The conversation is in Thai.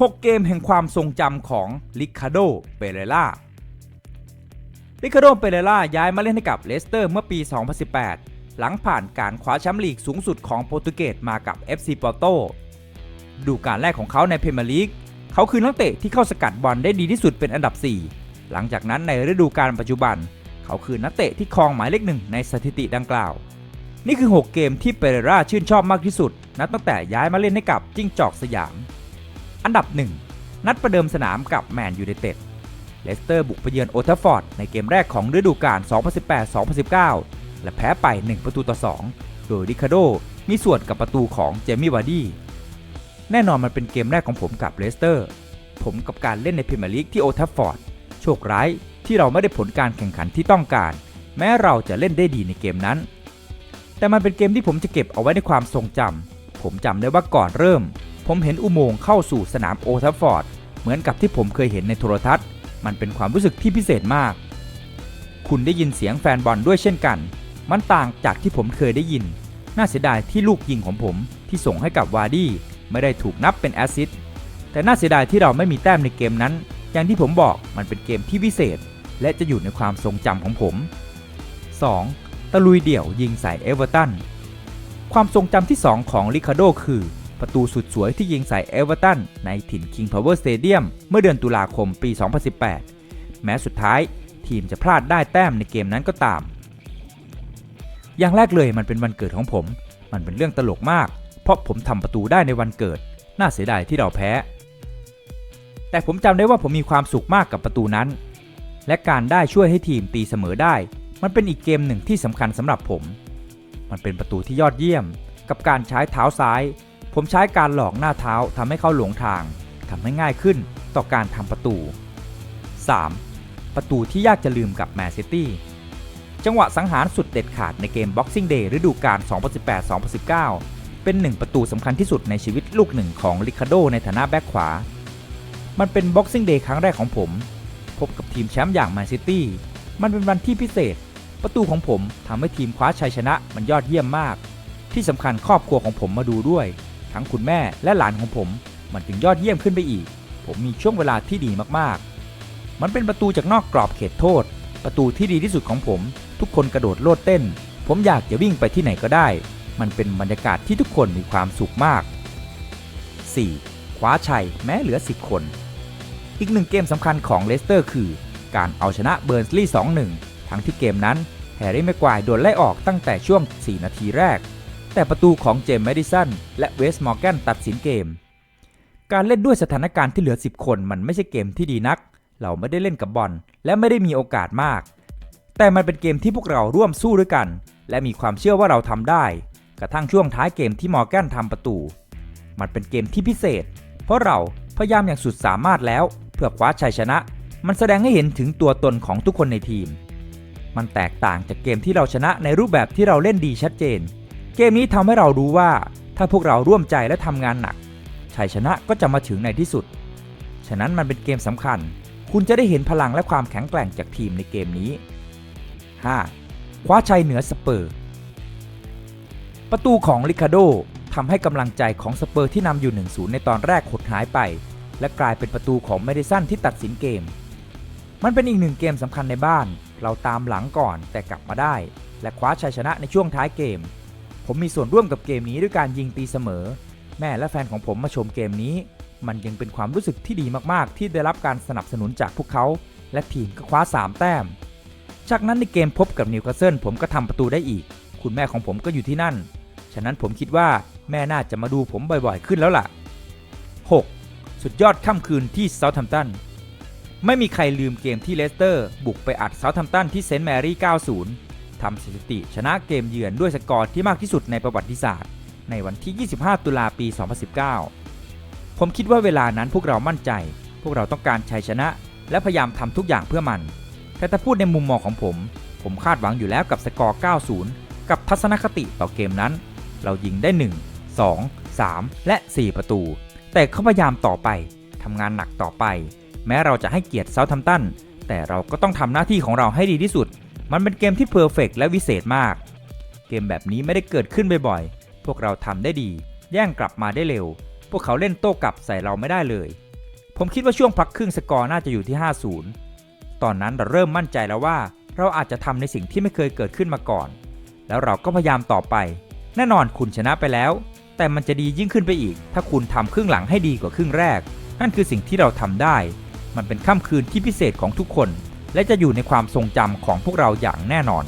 6 เกมแห่งความทรงจำของลิคาโด เปเรล่า ลิคาโด เปเรล่าย้ายมาเล่นให้กับเลสเตอร์เมื่อปี 2018 หลังผ่านการคว้าแชมป์ลีกสูงสุดของโปรตุเกสมากับ FC Porto ดูการแรกของเขาในพรีเมียร์ลีก เขาคือนักเตะที่เข้าสกัดบอลได้ดีที่สุดเป็นอันดับ 4 หลังจากนั้นในฤดูกาลปัจจุบัน เขาคือนักเตะที่ครองหมายเลขหนึ่งในสถิติดังกล่าว นี่คือ 6 เกมที่เปเรราชื่นชอบมากที่สุด นับตั้งแต่ย้ายมาเล่นให้กับจิ้งจอกสยาม อันดับ 1 นัดประเดิมสนามกับแมนยูไนเต็ดเลสเตอร์บุกไปเยือนโอทัฟฟอร์ดในเกมแรกของฤดูกาล 2018-2019 และแพ้ไป 1 ประตูต่อ 2 โดยริคาโดมีส่วนกับประตูของเจมี่วาร์ดี้แน่นอนมันเป็นเกมแรกของผมกับเลสเตอร์ ผมกับการเล่นในพรีเมียร์ลีกที่โอทัฟฟอร์ดโชคร้ายที่เราไม่ได้ผลการแข่งขันที่ต้องการ แม้เราจะเล่นได้ดีในเกมนั้น แต่มันเป็นเกมที่ผมจะเก็บเอาไว้ในความทรงจำผมจำได้ว่าก่อนเริ่ม ผมเห็นอุโมงค์เข้าสู่สนามโอทัฟฟอร์ดเหมือนกับที่ผมเคยเห็นในโทรทัศน์ มันเป็นความรู้สึกที่พิเศษมาก คุณได้ยินเสียงแฟนบอลด้วยเช่นกัน มันต่างจากที่ผมเคยได้ยิน น่าเสียดายที่ลูกยิงของผมที่ส่งให้กับวาร์ดี้ไม่ได้ถูกนับเป็นแอสซิสต์แต่น่าเสียดายที่เราไม่มีแต้มในเกมนั้น อย่างที่ผมบอกมันเป็นเกมที่พิเศษ และจะอยู่ในความทรงจำของผม 2. ตะลุยเดี่ยวยิงใส่เอเวอร์ตันความทรงจำที่ 2 ของลิคาโดคือ ประตูสุดสวยที่ยิงใส่เอเวอร์ตันในถิ่น King Power Stadium เมื่อเดือนตุลาคมปี 2018 แม้สุดท้ายทีมจะพลาดได้แต้มในเกมนั้นก็ตาม อย่างแรกเลยมันเป็นวันเกิดของผม มันเป็นเรื่องตลกมาก เพราะผมทำประตูได้ในวันเกิด น่าเสียดายที่เราแพ้ แต่ผมจำได้ว่าผมมีความสุขมากกับประตูนั้น และการได้ช่วยให้ทีมตีเสมอได้ มันเป็นอีกเกมหนึ่งที่สำคัญสำหรับผม มันเป็นประตูที่ยอดเยี่ยม กับการใช้เท้าซ้าย ผมใช้การหลอกหน้าเท้าทำให้เขาหลงทางทำให้ง่ายขึ้นต่อการทำประตู 3. ประตูที่ยากจะลืมกับแมนซิตี้จังหวะสังหารสุดเด็ดขาดในเกม Boxing Day ฤดูกาล 2018-2019 เป็นหนึ่งประตูสำคัญที่สุดในชีวิตลูกหนึ่งของลิคาโดในฐานะแบ็คขวา มันเป็น Boxing Day ครั้งแรกของผม พบกับทีมแชมป์อย่างแมนซิตี้มันเป็นวันที่พิเศษ ประตูของผมทำให้ทีมคว้าชัยชนะมันยอดเยี่ยมมาก ที่สำคัญครอบครัวของผมมาดูด้วย ทั้งคุณแม่และหลานของผม มันจึงยอดเยี่ยมขึ้นไปอีก ผมมีช่วงเวลาที่ดีมากๆ มันเป็นประตูจากนอกกรอบเขตโทษ ประตูที่ดีที่สุดของผม ทุกคนกระโดดโลดเต้น ผมอยากจะวิ่งไปที่ไหนก็ได้ มันเป็นบรรยากาศที่ทุกคนมีความสุขมาก 4. คว้าชัยแม้เหลือ 10 คน อีกหนึ่งเกมสำคัญของเลสเตอร์คือ การเอาชนะเบิร์นสลีย์2-1 ทั้งที่เกมนั้นแฮร์รี่แม็กควายโดนไล่ออกตั้งแต่ช่วง 4 นาทีแรก แต่ประตูของเจมส์แมดิสันและเวสต์มอร์แกนตัดสินเกม การเล่นด้วยสถานการณ์ที่เหลือ 10 คนมันไม่ใช่เกมที่ดีนัก เราไม่ได้เล่นกับบอลและไม่ได้มีโอกาสมาก แต่มันเป็นเกมที่พวกเราร่วมสู้ด้วยกัน และมีความเชื่อว่าเราทำได้ กระทั่งช่วงท้ายเกมที่มอร์แกนทำประตู มันเป็นเกมที่พิเศษ เพราะเราพยายามอย่างสุดสามารถแล้ว เพื่อคว้าชัยชนะ มันแสดงให้เห็นถึงตัวตนของทุกคนในทีม มันแตกต่างจากเกมที่เราชนะในรูปแบบที่เราเล่นดีชัดเจน เกมนี้ทำให้เรารู้ว่า ถ้าพวกเราร่วมใจและทำงานหนักชัยชนะก็จะมาถึงในที่สุด ฉะนั้นมันเป็นเกมสำคัญ คุณจะได้เห็นพลังและความแข็งแกร่งจากทีมในเกมนี้ 5. คว้าชัยเหนือสเปอร์ ประตูของลิคาโดทำให้กำลังใจของสเปอร์ที่นำอยู่ 1-0 ในตอนแรกหดหายไป และกลายเป็นประตูของเมดิสันที่ตัดสินเกม มันเป็นอีกหนึ่งเกมสำคัญในบ้าน เราตามหลังก่อนแต่กลับมาได้ และคว้าชัยชนะในช่วงท้ายเกม ผมมีส่วนร่วมกับเกมนี้ด้วยการยิงตีเสมอ แม่และแฟนของผมมาชมเกมนี้ มันยังเป็นความรู้สึกที่ดีมากๆ ที่ได้รับการสนับสนุนจากพวกเขา และทีมก็คว้า 3 แต้ม จากนั้นในเกมพบกับนิวคาสเซิลผมก็ทำประตูได้อีก คุณแม่ของผมก็อยู่ที่นั่น ฉะนั้นผมคิดว่าแม่น่าจะมาดูผมบ่อยๆ ขึ้นแล้วล่ะ 6. สุดยอดค่ำคืนที่เซาท์แฮมป์ตันไม่มีใครลืมเกมที่เลสเตอร์ บุกไปอัดเซาท์แฮมป์ตันที่เซนต์แมรี่ 90 ทำสถิติ ชนะเกมเยือนด้วยสกอร์ที่มากที่สุดในประวัติศาสตร์ ในวันที่ 25 ตุลาปี 2019 ผมคิดว่าเวลานั้นพวกเรามั่นใจ พวกเราต้องการชัยชนะ และพยายามทำทุกอย่างเพื่อมัน แต่ถ้าพูดในมุมมองของผม ผมคาดหวังอยู่แล้วกับสกอร์ 90 กับทัศนคติต่อเกมนั้น เรายิงได้ 1 2 3 และ 4 ประตู แต่เขาพยายามต่อไปทำงานหนักต่อไป แม้เราจะให้เกียรติเซาท์แฮมตันแต่เราก็ต้องทำหน้าที่ของเราให้ดีที่สุด มันเป็นเกมที่เพอร์เฟกและวิเศษมาก เกมแบบนี้ไม่ได้เกิดขึ้นบ่อยๆ พวกเราทำได้ดี แย่งกลับมาได้เร็ว พวกเขาเล่นโต้กลับใส่เราไม่ได้เลย ผมคิดว่าช่วงพักครึ่งสกอร์น่าจะอยู่ที่ 5-0 ตอนนั้นเราเริ่มมั่นใจแล้วว่า เราอาจจะทำในสิ่งที่ไม่เคยเกิดขึ้นมาก่อน แล้วเราก็พยายามต่อไป แน่นอนคุณชนะไปแล้ว แต่มันจะดียิ่งขึ้นไปอีก ถ้าคุณทำครึ่งหลังให้ดีกว่าครึ่งแรก นั่นคือสิ่งที่เราทำได้ มันเป็นค่ำคืนที่พิเศษของทุกคน และจะอยู่ในความทรงจำของพวกเราอย่างแน่นอน